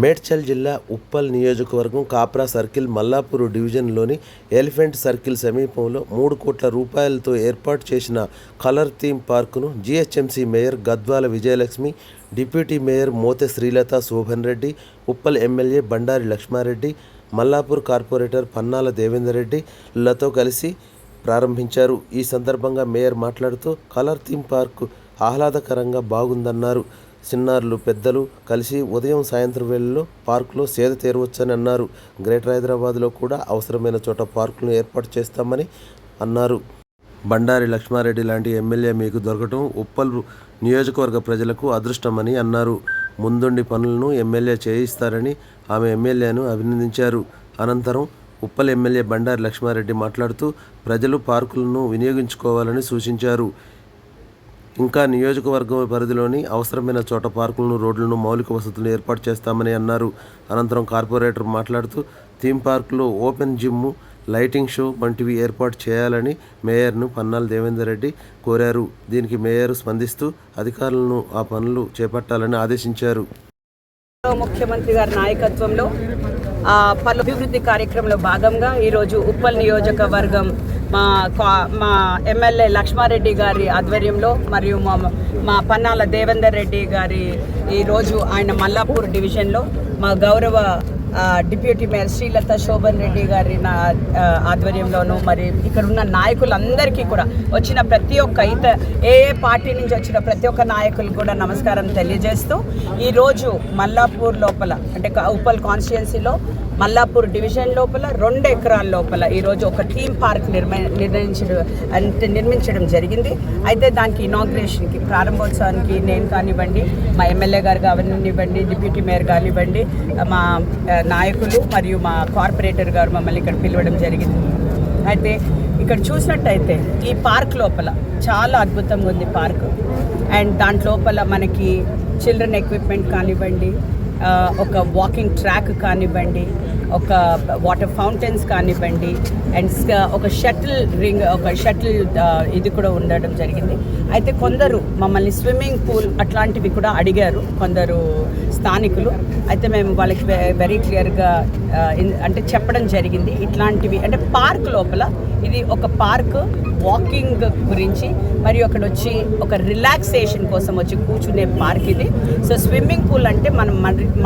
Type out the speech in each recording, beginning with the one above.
మేడ్చల్ జిల్లా ఉప్పల్ నియోజకవర్గం కాప్రా సర్కిల్ మల్లాపూర్ డివిజన్లోని ఎలిఫెంట్ సర్కిల్ సమీపంలో మూడు కోట్ల రూపాయలతో ఏర్పాటు చేసిన colour theme పార్కును GHMC mayor Gadwala Vijayalakshmi deputy mayor Mothe Srilatha Shobhan Reddy Uppal MLA Bandari Lakshma Reddy Mallapur corporator Pannala Devender Reddy లతో కలిసి ప్రారంభించారు. ఈ సందర్భంగా మేయర్ మాట్లాడుతూ కలర్ థీమ్ పార్కు ఆహ్లాదకరంగా బాగుందన్నారు. చిన్నారులు పెద్దలు కలిసి ఉదయం సాయంత్రం వేళల్లో పార్కులో సేద తీరవచ్చని అన్నారు. గ్రేటర్ హైదరాబాద్లో కూడా అవసరమైన చోట పార్కులను ఏర్పాటు చేస్తామని అన్నారు. బండారి లక్ష్మారెడ్డి లాంటి ఎమ్మెల్యే మీకు దొరకటం ఉప్పల్ నియోజకవర్గ ప్రజలకు అదృష్టమని అన్నారు. ముందుండి పనులను ఎమ్మెల్యే చేయిస్తారని ఆమె ఎమ్మెల్యేను అభినందించారు. అనంతరం ఉప్పల్ ఎమ్మెల్యే బండారి లక్ష్మారెడ్డి మాట్లాడుతూ ప్రజలు పార్కులను వినియోగించుకోవాలని సూచించారు. ఇంకా నియోజకవర్గం పరిధిలోని అవసరమైన చోట పార్కులను రోడ్లను మౌలిక వసతులను ఏర్పాటు చేస్తామని అన్నారు. అనంతరం కార్పొరేటర్ మాట్లాడుతూ థీమ్ పార్కులో ఓపెన్ జిమ్ లైటింగ్ షో వంటివి ఏర్పాటు చేయాలని మేయర్ను పన్నాల దేవేందర్ రెడ్డి కోరారు. దీనికి మేయర్ స్పందిస్తూ అధికారులను ఆ పనులు చేపట్టాలని ఆదేశించారు. ముఖ్యమంత్రి గారి నాయకత్వంలో పలు అభివృద్ధి కార్యక్రమంలో భాగంగా ఈరోజు ఉప్పల్ నియోజకవర్గం మా కా- మా ఎమ్మెల్యే లక్ష్మారెడ్డి గారి ఆధ్వర్యంలో మరియు మా మా పన్నాల దేవేందర్ రెడ్డి గారి ఈరోజు ఆయన మల్లాపూర్ డివిజన్లో మా గౌరవ డిప్యూటీ మేయర్ శ్రీలత శోభన్ రెడ్డి గారి నా ఆధ్వర్యంలోనూ మరి ఇక్కడ ఉన్న నాయకులందరికీ కూడా వచ్చిన ప్రతి ఒక్క ఇత ఏ ఏ పార్టీ నుంచి వచ్చిన ప్రతి ఒక్క నాయకులు కూడా నమస్కారం తెలియజేస్తూ ఈరోజు మల్లాపూర్ లోపల అంటే ఉప్పల్ కాన్స్టిట్యున్సీలో మల్లాపూర్ డివిజన్ లోపల రెండు ఎకరాల లోపల ఈరోజు ఒక థీమ్ పార్క్ నిర్మ నిర్ణయించడం అంటే నిర్మించడం జరిగింది. అయితే దానికి ఇనాగ్రేషన్కి ప్రారంభోత్సవానికి నేను కానివ్వండి మా ఎమ్మెల్యే గారు కానివ్వండి డిప్యూటీ మేయర్ కానివ్వండి మా నాయకులు మరియు మా కార్పొరేటర్ గారు మమ్మల్ని ఇక్కడ పిలవడం జరిగింది. అయితే ఇక్కడ చూసినట్టయితే ఈ పార్క్ లోపల చాలా అద్భుతంగా ఉంది పార్క్. అండ్ దాంట్లోపల మనకి చిల్డ్రన్ ఎక్విప్మెంట్ కానివ్వండి ఒక వాకింగ్ ట్రాక్ కానివ్వండి ఒక వాటర్ ఫౌంటైన్స్ కానివ్వండి అండ్ ఒక షటిల్ రింగ్ ఒక షటిల్ ఇది కూడా ఉండడం జరిగింది. అయితే కొందరు మమ్మల్ని స్విమ్మింగ్ పూల్ అట్లాంటివి కూడా అడిగారు కొందరు స్థానికులు. అయితే మేము వాళ్ళకి వెరీ క్లియర్గా అంటే చెప్పడం జరిగింది. ఇట్లాంటివి అంటే పార్క్ లోపల ఇది ఒక పార్క్ వాకింగ్ గురించి మరియు అక్కడ వచ్చి ఒక రిలాక్సేషన్ కోసం వచ్చి కూర్చునే పార్క్ ఇది. సో స్విమ్మింగ్ పూల్ అంటే మనం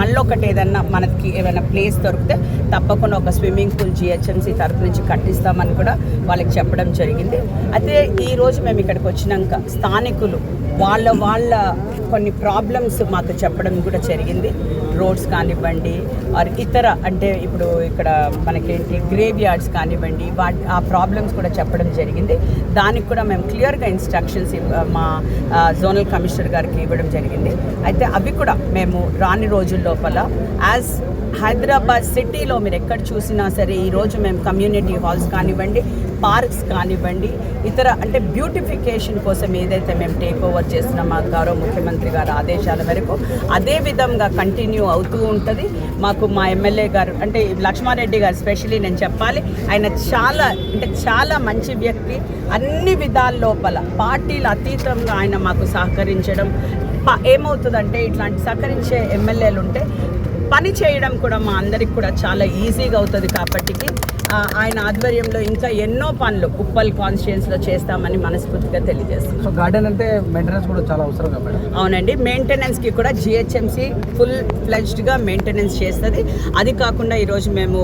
మళ్ళీ ఒకటి ఏదన్నా మనకి ఏమైనా ప్లేస్ దొరికితే తప్పకుండా ఒక స్విమ్మింగ్ పూల్ జిహెచ్ఎంసీ తరపు నుంచి కట్టిస్తామని కూడా వాళ్ళకి చెప్పడం జరిగింది. అయితే ఈరోజు మేము ఇక్కడికి వచ్చినాక స్థానికులు వాళ్ళ వాళ్ళ కొన్ని ప్రాబ్లమ్స్ మాకు చెప్పడం కూడా జరిగింది. రోడ్స్ కానివ్వండి ఆర్ ఇతర అంటే ఇప్పుడు ఇక్కడ మనకేంటి గ్రేవ్ యార్డ్స్ కానివ్వండి వాటి ఆ ప్రాబ్లమ్స్ కూడా చెప్పడం జరిగింది. దానికి కూడా మేము క్లియర్గా ఇన్స్ట్రక్షన్స్ మా జోనల్ కమిషనర్ గారికి ఇవ్వడం జరిగింది. అయితే అవి కూడా మేము రాని రోజుల లోపల యాజ్ హైదరాబాద్ సిటీలో మీరు ఎక్కడ చూసినా సరే ఈరోజు మేము కమ్యూనిటీ హాల్స్ కానివ్వండి పార్క్స్ కానివ్వండి ఇతర అంటే బ్యూటిఫికేషన్ కోసం ఏదైతే మేము టేక్ ఓవర్ చేస్తున్నాం మా గౌరవ ముఖ్యమంత్రి గారి ఆదేశాల వరకు అదే విధంగా కంటిన్యూ అవుతూ ఉంటుంది. మాకు మా ఎమ్మెల్యే గారు అంటే లక్ష్మారెడ్డి గారు స్పెషలీ నేను చెప్పాలి ఆయన చాలా అంటే చాలా మంచి వ్యక్తి. అన్ని విధాల లోపల పార్టీలు అతీతంగా ఆయన మాకు సహకరించడం. ఏమవుతుందంటే ఇట్లాంటి సహకరించే ఎమ్మెల్యేలు ఉంటే పని చేయడం కూడా మా అందరికి కూడా చాలా ఈజీగా అవుతుంది కాబట్టికి. ఆయన ఆధ్వర్యంలో ఇంకా ఎన్నో పనులు ఉప్పల్ కాన్స్టిట్యున్సీలో చేస్తామని మనస్ఫూర్తిగా తెలియజేస్తున్నాం. సో గార్డెన్ అంటే మెయింటెనెన్స్ కూడా చాలా అవసరం మేడం? అవునండి. మెయింటెనెన్స్కి కూడా జిహెచ్ఎంసి ఫుల్ ఫ్లెజ్డ్గా మెయింటెనెన్స్ చేస్తుంది. అది కాకుండా ఈరోజు మేము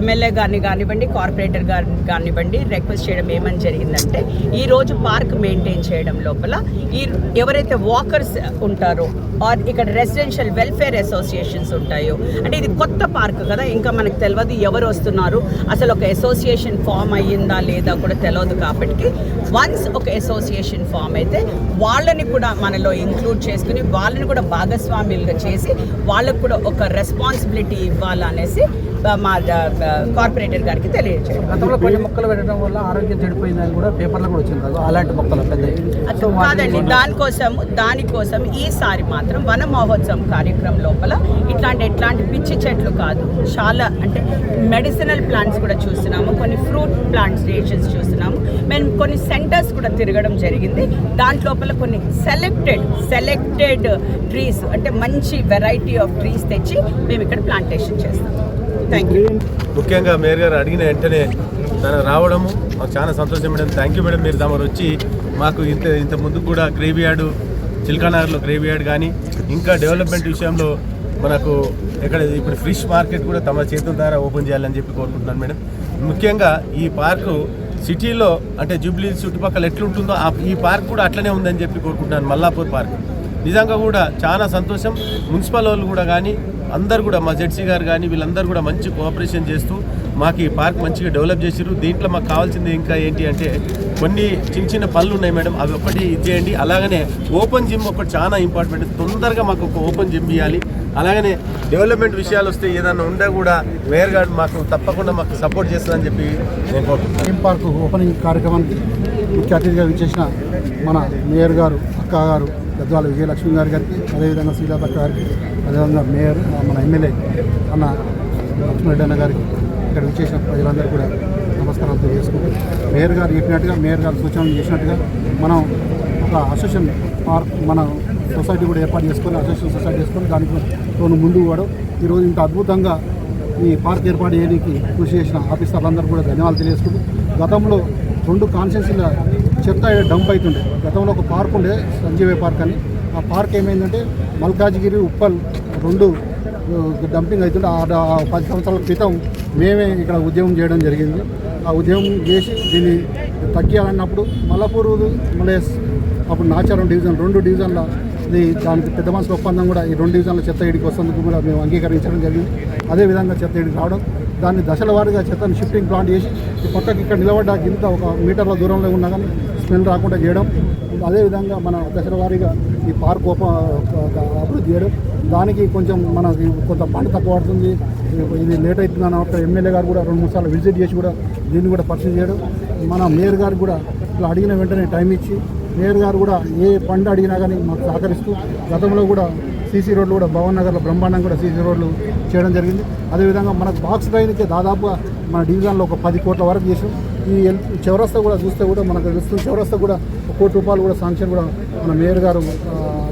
ఎమ్మెల్యే గారిని కానివ్వండి కార్పొరేటర్ గారిని కానివ్వండి రిక్వెస్ట్ చేయడం ఏమని జరిగిందంటే ఈ రోజు పార్క్ మెయింటైన్ చేయడం లోపల ఈ ఎవరైతే వాకర్స్ ఉంటారో ఆర్ ఇక్కడ రెసిడెన్షియల్ వెల్ఫేర్ అసోసియేషన్స్ ఉంటాయో అంటే ఇది కొత్త పార్క్ కదా ఇంకా మనకు తెలియదు ఎవరు వస్తున్నారు అసలు ఒక అసోసియేషన్ ఫామ్ అయ్యిందా లేదా కూడా తెలియదు కాబట్టి వన్స్ ఒక అసోసియేషన్ ఫామ్ అయితే వాళ్ళని కూడా మనలో ఇంక్లూడ్ చేసుకుని వాళ్ళని కూడా భాగస్వామ్యులుగా చేసి వాళ్ళకు కూడా ఒక రెస్పాన్సిబిలిటీ ఇవ్వాలనేసి మా కార్పొరేటర్ గారికి తెలియజేయడం గతంలో కొన్ని మొక్కలు పెట్టడం వల్ల ఆరోగ్యం చెడిపోయిందని కూడా పేపర్లో కూడా వచ్చింది అలాంటి మొక్కలు కాదండి దానికోసం దానికోసం ఈసారి మాత్రం వన మహోత్సవం కార్యక్రమం లోపల ఇట్లాంటి ఎట్లాంటి పిచ్చి చెట్లు కాదు చాలా అంటే మెడిసినల్ ప్లాంట్స్ కూడా చూస్తున్నాము కొన్ని ఫ్రూట్ ప్లాంట్స్ రేషన్స్ చూస్తున్నాము. మేము కొన్ని సెంటర్స్ కూడా తిరగడం జరిగింది. దాంట్లోపల కొన్ని సెలెక్టెడ్ సెలెక్టెడ్ ట్రీస్ అంటే మంచి వెరైటీ ఆఫ్ ట్రీస్ తెచ్చి మేము ఇక్కడ ప్లాంటేషన్ చేస్తాం. ముఖ్యంగా మేయర్ గారు అడిగిన వెంటనే తను రావడము మాకు చాలా సంతోషం మేడం. Thank you madam. మీరు తమరు వచ్చి మాకు ఇంత ఇంత ముందు కూడా గ్రేవీ యార్డు చిల్కానగర్లో గ్రేవీ యార్డ్ కానీ ఇంకా డెవలప్మెంట్ విషయంలో మనకు ఇక్కడ ఇప్పుడు ఫిష్ మార్కెట్ కూడా తమ చేతుల ద్వారా ఓపెన్ చేయాలని చెప్పి కోరుకుంటున్నాను మేడం. ముఖ్యంగా ఈ పార్కు సిటీలో అంటే జూబ్లీ చుట్టుపక్కల ఎట్లుంటుందో ఈ పార్క్ కూడా అట్లనే ఉందని చెప్పి కోరుకుంటున్నాను. మల్లాపూర్ పార్క్ నిజంగా కూడా చాలా సంతోషం. మున్సిపల్ వాళ్ళు కూడా కానీ అందరు కూడా మా జెడ్సీ గారు కానీ వీళ్ళందరూ కూడా మంచి కోఆపరేషన్ చేస్తూ మాకు ఈ పార్క్ మంచిగా డెవలప్ చేసిరు దీంట్లో మాకు కావాల్సింది ఇంకా ఏంటి అంటే కొన్ని చిన్న చిన్న పనులు ఉన్నాయి మేడం. అవి ఒకటి ఇచ్చేయండి అలాగనే ఓపెన్ జిమ్ ఒకటి చాలా ఇంపార్టెంట్ తొందరగా మాకు ఒక ఓపెన్ జిమ్ ఇవ్వాలి అలాగనే డెవలప్మెంట్ విషయాలు వస్తే ఏదైనా ఉండే కూడా మేయర్ గారు మాకు తప్పకుండా మాకు సపోర్ట్ చేస్తుందని చెప్పి నేను కోరుకుంటున్నాను. థీమ్ పార్క్ ఓపెనింగ్ కార్యక్రమానికి ముఖ్య అతిథిగా విచ్చేసిన మన మేయర్ గారు అక్క గారు గద్వాల విజయలక్ష్మి గారి గారికి అదేవిధంగా శ్రీలాత గారికి అదేవిధంగా మేయర్ మన ఎమ్మెల్యే అన్న లక్ష్మణరెడ్డి అన్న గారికి ఇక్కడ విచ్చేసిన ప్రజలందరూ కూడా నమస్కారాలు తెలియజేసుకుంటూ మేయర్ గారు చెప్పినట్టుగా మేయర్ గారు సూచనలు చేసినట్టుగా మనం ఒక అసోసియేషన్ పార్క్ మన సొసైటీ కూడా ఏర్పాటు చేసుకొని అసోసియేషన్ సొసైటీ చేసుకొని దానికి తోను ముందు కూడా ఈరోజు ఇంత అద్భుతంగా ఈ పార్క్ ఏర్పాటు చేయడానికి కృషి చేసిన ఆఫీసర్లందరూ కూడా ధన్యవాదాలు తెలియజేసుకుంటూ గతంలో రెండు కాన్స్టిట్యూన్సీల చెత్త డంప్ అవుతుండే. గతంలో ఒక పార్క్ ఉండే సంజీవే పార్క్ అని. ఆ పార్క్ ఏమైందంటే మల్కాజ్గిరి ఉప్పల్ రెండు డంపింగ్ అవుతుంటే ఆ పది సంవత్సరాల క్రితం మేమే ఇక్కడ ఉద్యమం చేయడం జరిగింది. ఆ ఉద్యమం చేసి దీన్ని తగ్గియాలన్నప్పుడు మల్లపూరు మళ్ళీ అప్పుడు నాచారం డివిజన్ రెండు డివిజన్ల ఇది దానికి పెద్ద మనసు ఒప్పందం కూడా ఈ రెండు డివిజన్ల చెత్త ఇడికి వస్తుందుకు కూడా మేము అంగీకరించడం జరిగింది. అదేవిధంగా చెత్త ఇడికి రావడం దాన్ని దశల వారీగా చెత్తను షిఫ్టింగ్ ప్లాంట్ చేసి ఈ పక్కకి ఇక్కడ నిలబడ్డ ఇంత ఒక మీటర్ల దూరంలో ఉన్నా కానీ స్మెల్ రాకుండా చేయడం అదేవిధంగా మన దశల వారీగా ఈ పార్క్ ఓప అభివృద్ధి చేయడం దానికి కొంచెం మనకి కొంత పంట తక్కువ పడుతుంది. ఇది లేట్ అవుతుంది ఒక ఎమ్మెల్యే గారు కూడా రెండు మూడు సార్లు విజిట్ చేసి కూడా దీన్ని కూడా పరిశీలన చేయడం. మన మేయర్ గారు కూడా ఇట్లా అడిగిన వెంటనే టైం ఇచ్చి మేయర్ గారు కూడా ఏ పంట అడిగినా కానీ మాకు సహకరిస్తూ గతంలో కూడా సీసీ రోడ్లు కూడా భవన్ నగర్లో బ్రహ్మాండం కూడా సీసీ రోడ్లు చేయడం జరిగింది. అదేవిధంగా మనకు బాక్స్ డ్రైన్కే దాదాపుగా మన డివిజన్లో ఒక పది కోట్ల వరకు చేసాం. ఈ ఎల్- చౌరస్తా కూడా చూస్తే కూడా మనకు తెలుస్తుంది. చౌరస్తా కూడా ఒక కోటి రూపాయలు కూడా శాంక్షన్ కూడా మన మేయర్ గారు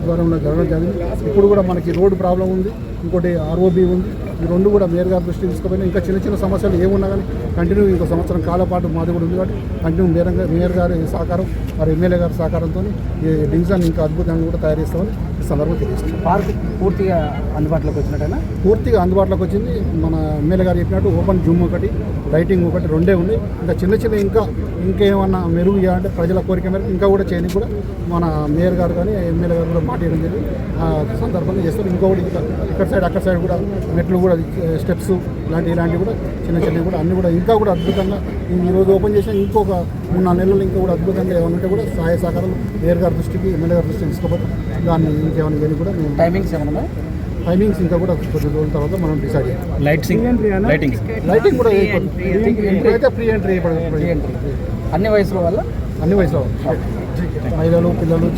ఆధ్వర్యంలో జరగడం జరిగింది. ఇప్పుడు కూడా మనకి రోడ్డు ప్రాబ్లం ఉంది. ఇంకోటి ఆర్ఓబి ఉంది. ఈ రెండు కూడా మేయర్ గారి దృష్టి తీసుకుపోయినా ఇంకా చిన్న చిన్న సమస్యలు ఏమున్నా కానీ కంటిన్యూ ఇంకో సంవత్సరం కాల పాటు మాది కూడా ఉంది కాబట్టి కంటిన్యూ మేయర్ మేయర్ గారి సహకారం మరి ఎమ్మెల్యే గారి సహకారంతో ఈ డివిజన్ ఇంకా అద్భుతంగా కూడా తయారు చేస్తామని సందర్భంగా తెలియజేస్తాం పార్క్ పూర్తిగా అందుబాటులోకి వచ్చినట్టేనా? పూర్తిగా అందుబాటులోకి వచ్చింది. మన ఎమ్మెల్యే గారు చెప్పినట్టు ఓపెన్ జూమ్ ఒకటి లైటింగ్ ఒకటి రెండే ఉంది. ఇంకా చిన్న చిన్న ఇంకా ఇంకేమన్నా మెరుగు చేయాలంటే ప్రజల కోరిక మేరకు ఇంకా కూడా చేయని కూడా మన మేయర్ గారు కానీ ఎమ్మెల్యే గారు కూడా మాట్లాడడం జరిగింది. ఆ సందర్భంగా చేస్తారు. ఇంకొకటి ఇంకా ఇక్కడ సైడ్ అక్కడ సైడ్ కూడా మెట్లు కూడా స్టెప్స్ ఇలాంటి ఇలాంటివి కూడా చిన్న చిన్నవి కూడా అన్ని కూడా ఇంకా కూడా అద్భుతంగా ఈ రోజు ఓపెన్ చేసిన ఇంకొక మూడు నాలుగు నెలలు ఇంకా కూడా అద్భుతంగా ఏమైనా ఉంటే కూడా సహాయ సహకారాలు మేయర్ గారి దృష్టికి ఎమ్మెల్యే గారి దృష్టికి తీసుకోపోతే దాన్ని ఇంకేమైనా చేయని కూడా మేము టైమింగ్స్ ఏమన్నా? టైమింగ్స్ ఇంకా కూడా కొద్ది రోజుల తర్వాత మనం డిసైడ్ చేయాలి. లైట్సింగ్ లైటింగ్ లైటింగ్ కూడా. ఇప్పుడైతే ఫ్రీ ఎంట్రీ అన్ని వయసులో వల్ల? అన్ని వయసులో మహిళలు పిల్లలు